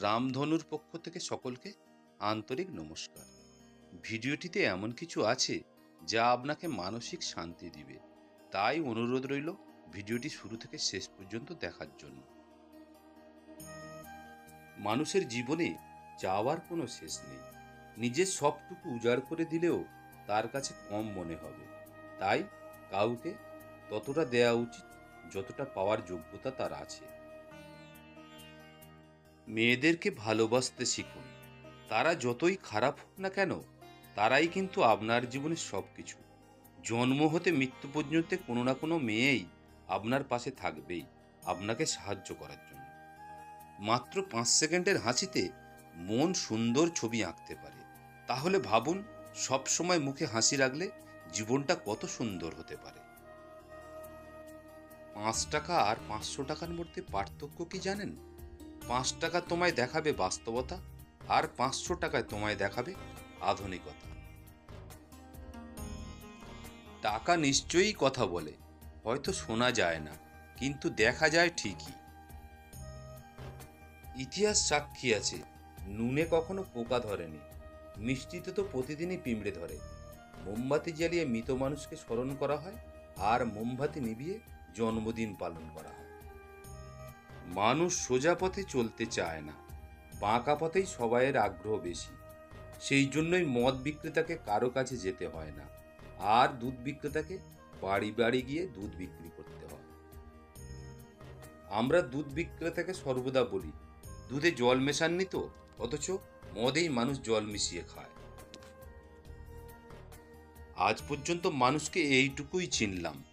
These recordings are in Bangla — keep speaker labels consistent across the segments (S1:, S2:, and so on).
S1: রামধনুর পক্ষ থেকে সকলকে আন্তরিক নমস্কার। ভিডিওটিতে এমন কিছু আছে যা আপনাকে মানসিক শান্তি দিবে। তাই অনুরোধ রইল ভিডিওটি শুরু থেকে শেষ পর্যন্ত দেখার জন্য। মানুষের জীবনে চাওয়ার কোনো শেষ নেই। নিজের সবটুকু উজাড় করে দিলেও তার কাছে কম মনে হবে। তাই কাউকে ততটা দেয়া উচিত যতটা পাওয়ার যোগ্যতা তার আছে। মেয়েদেরকে ভালোবাসতে শিখুন। তারা যতই খারাপ হোক না কেন, তারাই কিন্তু আপনার জীবনের সব কিছু জন্ম হতে মৃত্যু পর্যন্ত কোনো না কোনো মেয়েই আপনার পাশে থাকবেই, আপনাকে সাহায্য করার জন্য। মাত্র পাঁচ সেকেন্ডের হাসিতে মন সুন্দর ছবি আঁকতে পারে। তাহলে ভাবুন সব সময় মুখে হাসি রাখলে জীবনটা কত সুন্দর হতে পারে। পাঁচ টাকা আর পাঁচশো টাকার মধ্যে পার্থক্য কি জানেন? পাঁচ টাকা তোমায় দেখাবে বাস্তবতা আর পাঁচশো টাকায় তোমায় দেখাবে আধুনিকতা। টাকা নিশ্চয়ই কথা বলে, হয়তো শোনা যায় না, কিন্তু দেখা যায় ঠিকই। ইতিহাস সাক্ষী আছে, নুনে কখনো পোকা ধরেনি, মিষ্টিতে তো প্রতিদিনই পিঁমড়ে ধরে। মোমবাতি জ্বালিয়ে মৃত মানুষকে স্মরণ করা হয় আর মোমবাতি নিভিয়ে জন্মদিন পালন করা হয়। মানুষ সোজা পথে চলতে চায় না। বাঁকা পথেই সবাইয়ের আগ্রহ বেশি। সেই জন্যই মদ বিক্রেতাকে কারও কাছে যেতে হয় না। আর দুধ বিক্রেতাকে বাড়ি বাড়ি গিয়ে দুধ বিক্রি করতে হয়। আমরা দুধ বিক্রেতাকে সর্বদা বলি, দুধে জল মেশাননি তো? অথচ মদেই মানুষ জল মিশিয়ে খায়। আজ পর্যন্ত মানুষকে এইটুকুই চিনলাম।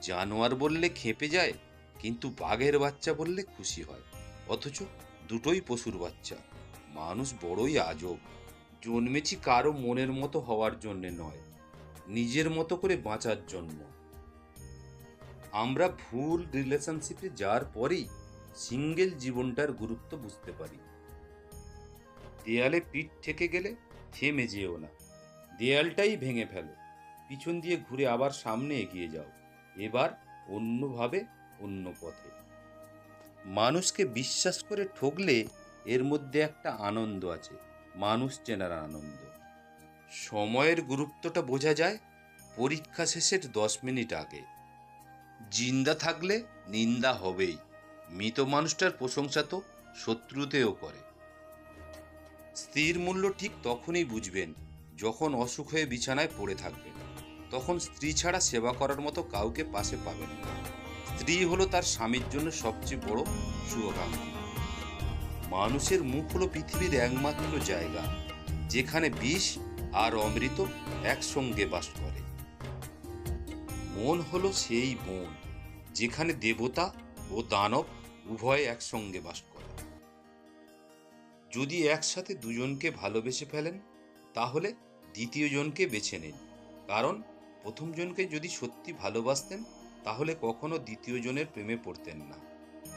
S1: জানোয়ার বললে খেপে যায় কিন্তু বাঘের বাচ্চা বললে খুশি হয়। অথচ দুটোই পশুর বাচ্চা। মানুষ বড়ই আজব। জন্মেছি কারও মনের মতো হওয়ার জন্যে নয়, নিজের মতো করে বাঁচার জন্য। আমরা ভুল রিলেশনশিপে যাওয়ার পরেই সিঙ্গেল জীবনটার গুরুত্ব বুঝতে পারি। দেয়ালে পিঠ থেকে গেলে থেমে যেও না। দেয়ালটাই ভেঙে ফেলো। পিছন দিয়ে ঘুরে আবার সামনে এগিয়ে যাও। এবার অন্যভাবে অন্য পথে। মানুষকে বিশ্বাস করে ঠকলে এর মধ্যে একটা আনন্দ আছে, মানুষ চেনার আনন্দ। সময়ের গুরুত্বটা বোঝা যায় পরীক্ষা শেষের দশ মিনিট আগে। জিন্দা থাকলে নিন্দা হবেই, মৃত মানুষটার প্রশংসা তো শত্রুতেও করে। স্ত্রীর মূল্য ঠিক তখনই বুঝবেন যখন অসুখ হয়ে বিছানায় পড়ে থাকবেন, তখন স্ত্রী ছাড়া সেবা করার মতো কাউকে পাশে পাবেন না। স্ত্রী হলো তার স্বামীর জন্য সবচেয়ে বড় শুভকামনা। মানুষের মুখ হলো পৃথিবীর একমাত্র জায়গা, যেখানে বিষ আর অমৃত একসঙ্গে বাস করে। মন হলো সেই বন যেখানে দেবতা ও দানব উভয় একসঙ্গে বাস করে। যদি একসাথে দুজনকে ভালোবেসে ফেলেন, তাহলে দ্বিতীয় জনকে বেছে নিন। কারণ প্রথম জনকে যদি সত্যি ভালোবাসতেন তাহলে কখনো দ্বিতীয় জনের প্রেমে পড়তেন না।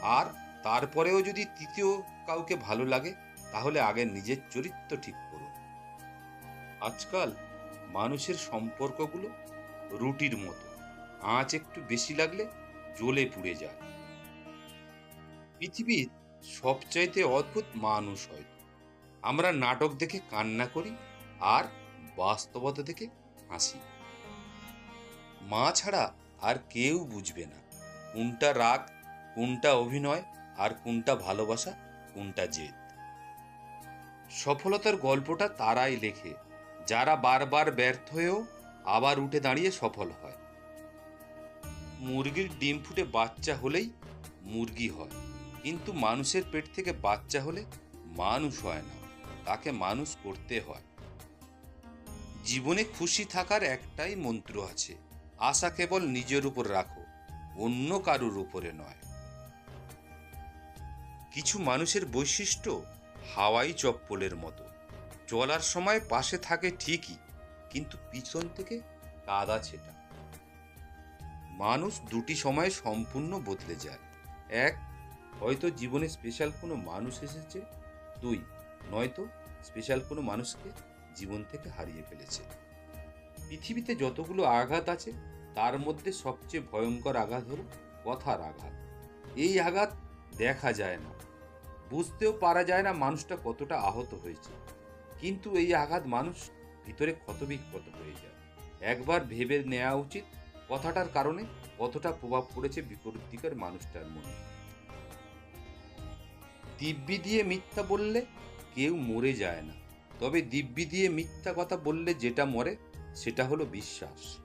S1: আর তারপরেও যদি তৃতীয় কাউকে ভালো লাগে, তাহলে আগে নিজের চরিত্র ঠিক করুন। আজকাল মানুষের সম্পর্কগুলো রুটির মতো। আঁচ একটু বেশি লাগলে জ্বলে পুড়ে যায়। পৃথিবীর সবচাইতে অদ্ভুত মানুষ হয়তো। আমরা নাটক দেখে কান্না করি আর বাস্তবতা দেখে হাসি। মা ছাড়া আর কেউ বুঝবে না কোনটা রাগ, কোনটা অভিনয় আর কোনটা ভালোবাসা, কোনটা জেদ। সফলতার গল্পটা তারাই লেখে, যারা বারবার ব্যর্থ হয়েও আবার উঠে দাঁড়িয়ে সফল হয়। মুরগির ডিম ফুটে বাচ্চা হলেই মুরগি হয়, কিন্তু মানুষের পেট থেকে বাচ্চা হলে মানুষ হয় না, তাকে মানুষ করতে হয়। জীবনে খুশি থাকার একটাই মন্ত্র আছে আশা কেবল নিজের উপর রাখো, অন্য কারুর উপরে নয়। কিছু মানুষের বৈশিষ্ট্য হাওয়াই চপ্পলের মতো। চলার সময় পাশে থাকে ঠিকই, কিন্তু পিছন থেকে কাদা ছেটা। মানুষ দুটি সময় সম্পূর্ণ বদলে যায়। এক, হয়তো জীবনে স্পেশাল কোনো মানুষ এসেছে। দুই, নয়তো স্পেশাল কোনো মানুষকে জীবন থেকে হারিয়ে ফেলেছে। পৃথিবীতে যতগুলো আঘাত আছে, তার মধ্যে সবচেয়ে ভয়ঙ্কর আঘাত হলো কথার আঘাত। এই আঘাত দেখা যায় না। বুঝতেও পারা যায় না মানুষটা কতটা আহত হয়েছে। কিন্তু এই আঘাত মানুষ ভিতরে ক্ষতবিক্ষত হয়ে যায়। একবার ভেবে নেওয়া উচিত কথাটার কারণে কতটা প্রভাব পড়েছে বিপরীত দিকের মানুষটার মনে। দিব্যি দিয়ে মিথ্যা বললে কেউ মরে যায় না। তবে দিব্যি দিয়ে মিথ্যা কথা বললে যেটা মরে সেটা হলো বিশ্বাস।